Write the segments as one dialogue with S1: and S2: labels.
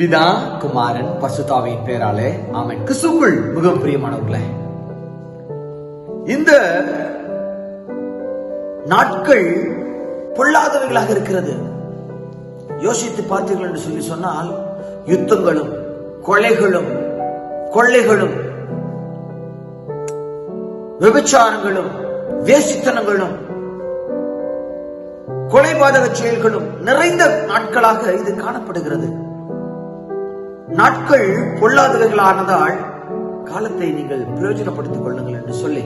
S1: பிதா குமாரன் பசுதாவின் பேராலே ஆமென். கிறிஸ்துக்குள் மிகவும் பிரியமானவர்களே இந்த நாட்கள் பொல்லாதவைகளாக இருக்கிறது. யோசித்து பார்த்தீர்கள் என்று சொல்லி சொன்னால் யுத்தங்களும் கொலைகளும் கொள்ளைகளும் விபச்சாரங்களும் வேசித்தனங்களும் கொலைபாதக செயல்களும் நிறைந்த நாட்களாக இது காணப்படுகிறது. நாட்கள் பொல்லாதவர்களானதால் காலத்தை நீங்கள் பிரயோஜனப்படுத்திக் கொள்ளுங்கள் என்று சொல்லி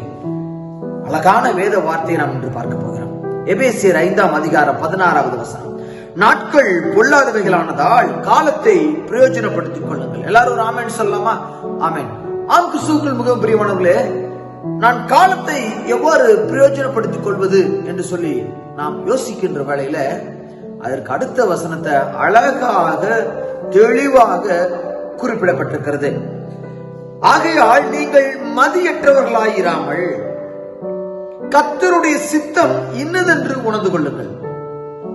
S1: அழகான வேத வார்த்தையை நாம் இன்று பார்க்க போகிறோம். எபேசியர் ஐந்தாம் அதிகாரம் பதினாறாவது வசனம். நாட்கள் பொல்லாதவைகளானதால் காலத்தை பிரயோஜனப்படுத்திக் கொள்ளுங்கள். எல்லாரும் ஆமேன் சொல்லலாமா? ஆமேன். ஆம் கிறிஸ்துக்கள் மிகவும் பிரியமானவர்களே நான் காலத்தை எவ்வாறு பிரயோஜனப்படுத்திக் கொள்வது என்று சொல்லி நாம் யோசிக்கின்ற வேளையில அதற்கு அடுத்த வசனத்தை அழகாக தெளிவாக குறிப்பிடப்பட்டிருக்கிறது. ஆகையால் நீங்கள் மதியற்றவர்களாயிராமல் கத்தருடைய சித்தம் இன்னதென்று உணர்ந்து கொள்ளுங்கள்.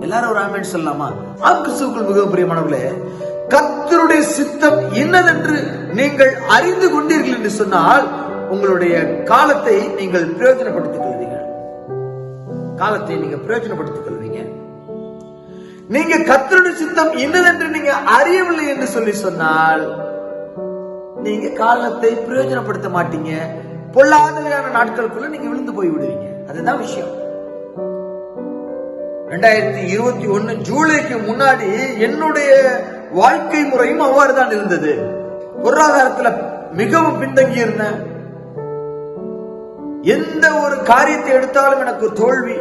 S1: எல்லாரும் ராமன் சொல்லலாமா? ஆம் கிறிஸ்துவுக்குள் மிகவும் பிரியமானவர்களே கத்தருடைய சித்தம் இன்னதென்று நீங்கள் அறிந்து கொண்டீர்கள் என்று சொன்னால் உங்களுடைய காலத்தை நீங்கள் பிரயோஜனப்படுத்திக் கொள்வீர்கள். காலத்தை நீங்க பிரயோஜனப்படுத்திக் கொள்வீங்க. நீங்க கத்தருடைய சித்தம் இன்னதென்று நீங்க அறியவில்லை என்று சொல்லி சொன்னால் நீங்க காலத்தை பிரயோஜனப்படுத்த மாட்டீங்க. பொல்லாதவையான நாட்களுக்குள்ள நீங்க விழுந்து போய் விடுவீங்க. அதுதான் விஷயம். ரெண்டாயிரத்தி இருபத்தி ஒன்னு ஜூலைக்கு முன்னாடி என்னுடைய வாழ்க்கை முறையும் அவ்வாறு தான் இருந்தது. பொருளாதாரத்துல மிகவும் பின்தங்கி இருந்தேன் எந்த ஒரு காரியத்தை எடுத்தாலும் எனக்கு தோல்வி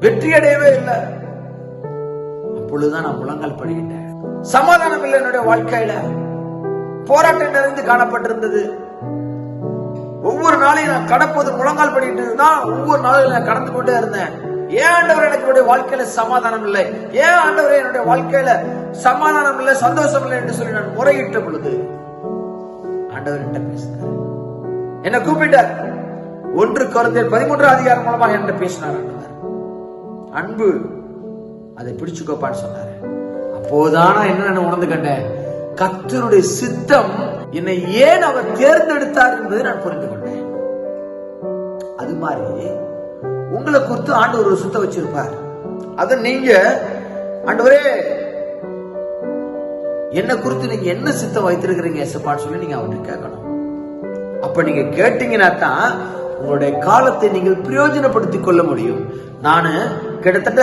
S1: வெற்றி அடையவே இல்லை. அப்பொழுதுதான் நான் முழங்கால் படுகிட்டேன் சமாதானம் இல்லை என்னுடைய வாழ்க்கையில. போராட்டம் நிறைந்து காணப்பட்டிருந்தது. ஒவ்வொரு நாளையும் நான் கடப்பது முழங்கால் படிக்கிட்டு தான் ஒவ்வொரு நாளையும் நான் கடந்து கொண்டே இருந்தேன். ஏன் ஆண்டவர் எனக்கு என்னுடைய வாழ்க்கையில சமாதானம் இல்லை ஏன் ஆண்டவர் என்னுடைய வாழ்க்கையில சமாதானம் இல்லை சந்தோஷம் இல்லை என்று சொல்லி நான் முறையிட்ட பொழுது ஆண்டவர் என்கிட்ட பேசினார். என்ன கூப்பிட்டார். ஒன்று குழந்தை பதிமூன்று அதிகாரம் மூலமாக என்கிட்ட பேசினார் ஆண்டவர். அன்பு அதை பிடிச்சுக்கோப்பான்னு சொன்னாரு. அப்போதான் நான் என்ன உணர்ந்து கண்டேன். கத்தருடைய சித்தம் என்னை ஏன் அவர் தேர்ந்தெடுத்தார் என்பதை நான் புரிந்து கொண்டேன். அது மாதிரி உங்களை குறித்து ஆண்டவர் ஒரு சுத்த வச்சிருப்பார். அத நீங்க ஆண்டவரே என்ன குறித்து நீங்க என்ன சித்தம் வைத்திருக்கிறீங்க எசப்பான்னு சொல்லி நீங்க அவர்கிட்ட கேட்கணும். அப்ப நீங்க கேட்டீங்கன்னா தான் உங்களுடைய காலத்தை நீங்கள் பிரயோஜனப்படுத்திக் கொள்ள முடியும். நானு கிட்டத்தட்ட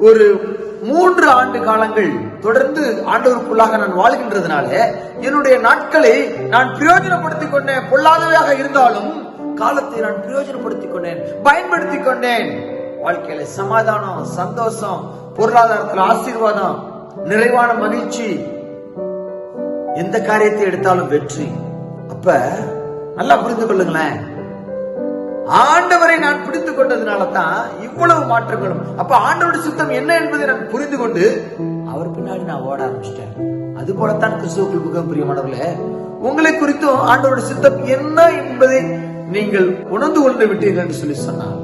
S1: ஒரு மூன்று ஆண்டு காலங்கள் தொடர்ந்து ஆண்டவருக்குள்ளாக நான் வாழ்கின்றதுனால என்னுடைய நாட்களை நான் பிரயோஜனப்படுத்திக் கொண்டேன். பொல்லாதவையாக இருந்தாலும் காலத்தை நான் பிரயோஜனப்படுத்திக் கொண்டேன். பயன்படுத்திக் கொண்டேன். வாழ்க்கையில சமாதானம் சந்தோஷம் பொருளாதாரத்தில் ஆசீர்வாதம் நிறைவான மகிழ்ச்சி. எந்த காரியத்தை எடுத்தாலும் வெற்றி. அப்ப நல்லா புரிந்து கொள்ளுங்களேன். ஆண்டவரை நான் பிடித்துக் கொண்டதுனால தான் இவ்வளவு மாற்றங்களும். அப்ப ஆண்டவருடைய சுத்தம் என்ன என்பதை நான் புரிந்து கொண்டு அவர் பின்னாடி நான் ஓட ஆரம்பிச்சிட்டேன். அது போலத்தான் கிறிஸ்துவுக்குள் மிகவும் பிரியமானவர்களே உங்களை குறித்தும் ஆண்டவருடைய சித்தம் என்ன என்பதை நீங்கள் உணர்ந்து கொண்டு விட்டீர்கள் என்று சொல்லி சொன்னார்.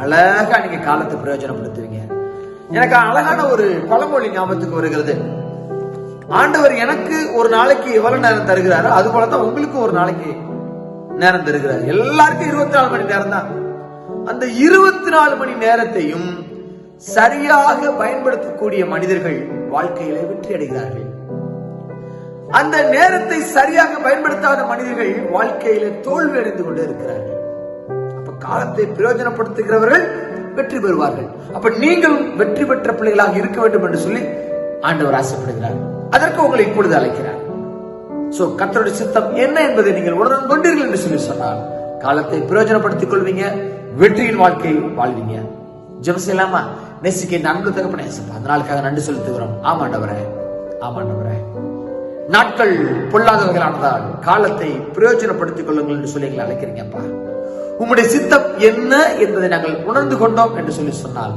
S1: அழகா நீங்க காலத்தை பிரயோஜனப்படுத்துவீங்க. எனக்கு அழகான ஒரு பழமொழி ஞாபகத்துக்கு வருகிறது. ஆண்டவர் எனக்கு ஒரு நாளைக்கு எவ்வளவு நேரம் தருகிறாரோ அது போலதான் உங்களுக்கு ஒரு நாளைக்கு நேரம் தருகிறார் எல்லாருக்கும் இருபத்தி நாலு மணி நேரம் தான் அந்த இருபத்தி நாலு மணி நேரத்தையும் சரியாக பயன்படுத்தக்கூடிய மனிதர்கள் வாழ்க்கையில வெற்றி அடைகிறார்கள். அந்த நேரத்தை சரியாக பயன்படுத்தாத மனிதர்கள் வாழ்க்கையில தோல்வி அடைந்து கொண்டு இருக்கிறார்கள். அப்ப காலத்தை பிரயோஜனப்படுத்துகிறவர்கள் வெற்றி பெறுவார்கள். அப்ப நீங்களும் வெற்றி பெற்ற பிள்ளைகளாக இருக்க வேண்டும் என்று சொல்லி ஆண்டவர் ஆசைப்படுகிறார். அதற்கு உங்களை இப்பொழுது அழைக்கிறார். சோ கத்தருடைய சித்தம் என்ன என்பதை நீங்கள் உணர்ந்து கொண்டீர்கள் என்று சொல்லி சொன்னால் காலத்தை பிரயோஜனப்படுத்திக் கொள்வீங்க வெற்றியின் வாழ்க்கை வாழ்வீங்க. ஜெபம் செய்யலாமா நேசிக்க நன்கு தகப்பன அதனாலுக்காக நன்றி செலுத்துகிறோம். ஆமாண்டவரே ஆமாண்டவரே நாட்கள் பொல்லாதவர்களானதால் காலத்தை பிரயோஜனப்படுத்திக் கொள்ளுங்கள் என்று சொல்லி எங்களை அழைக்கிறீங்கப்பா உங்களுடைய சித்தம் என்ன என்பதை நாங்கள் உணர்ந்து கொண்டோம் என்று சொல்லி சொன்னால்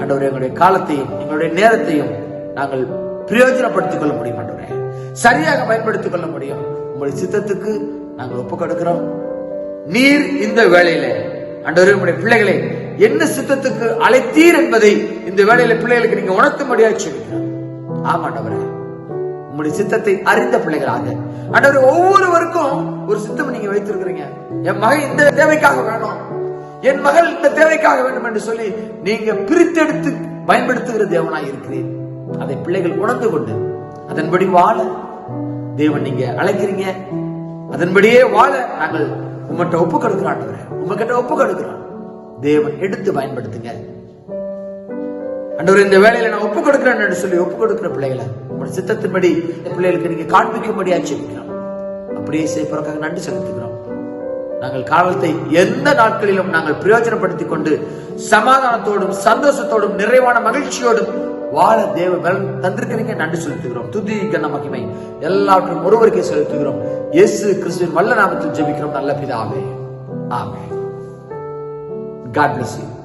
S1: ஆண்டவரே எங்களுடைய காலத்தையும் எங்களுடைய நேரத்தையும் நாங்கள் பிரயோஜனப்படுத்திக் கொள்ள முடியும் ஆண்டவரே. சரியாக பயன்படுத்திக் கொள்ள முடியும். உங்களுடைய சித்தத்துக்கு நாங்கள் ஒப்பு கொடுக்கிறோம். நீர் இந்த வேலையில ஆண்டவரே உங்களுடைய பிள்ளைகளை என்ன சித்தத்துக்கு அழைத்தீர் என்பதை இந்த வேலையில பிள்ளைகளுக்கு நீங்க உணர்த்தும்படியாக சொல்லிக்கிறோம் ஆமாண்டவரே உங்களுடைய சித்தத்தை அறிந்த பிள்ளைகளாக. ஆண்டவரே ஒவ்வொருவருக்கும் ஒரு சித்தம் நீங்க வைத்திருக்கிறீங்க. என் மகன் இந்த தேவைக்காக வேணும். என் மகள் இந்த தேவைக்காக வேண்டும் என்று சொல்லி நீங்க பிரித்தெடுத்து பயன்படுத்துகிற தேவனாய் இருக்கிறேன் அதை பிள்ளைகள் உணர்ந்து கொண்டு அதன்படி வாழ. தேவன் நீங்க அழைக்கிறீங்க. அதன்படியே வாழ. நாங்கள் உங்கள்கிட்ட ஒப்பு கொடுக்கிறோம் உங்ககிட்ட ஒப்பு கொடுக்கிறோம். தேவன் எடுத்து பயன்படுத்துங்க. அண்டவர் இந்த வேலையில நான் ஒப்பு கொடுக்கிறேன் என்று சொல்லி ஒப்பு கொடுக்கிற பிள்ளைகளை உங்களோட சித்தத்தின்படி இந்த பிள்ளைகளுக்கு நீங்க காண்பிக்கும்படியா செய்கிறோம் அப்படியே செய்வதற்காக நன்றி செலுத்துகிறோம். நாங்கள் காலத்தை எந்த நாட்களிலும் நாங்கள் பிரயோஜனப்படுத்திக் கொண்டு சமாதானத்தோடும் சந்தோஷத்தோடும் நிறைவான மகிழ்ச்சியோடும் வாழ தேவ பலன் தந்திருக்கிறீங்க நன்றி செலுத்துகிறோம். துதி கன மகிமை எல்லாவற்றையும் ஒருவருக்கே செலுத்துகிறோம். இயேசு கிறிஸ்துவின் வல்ல நாமத்தில் ஜெபிக்கிறோம். நல்ல பிதாவே. ஆமே God bless you.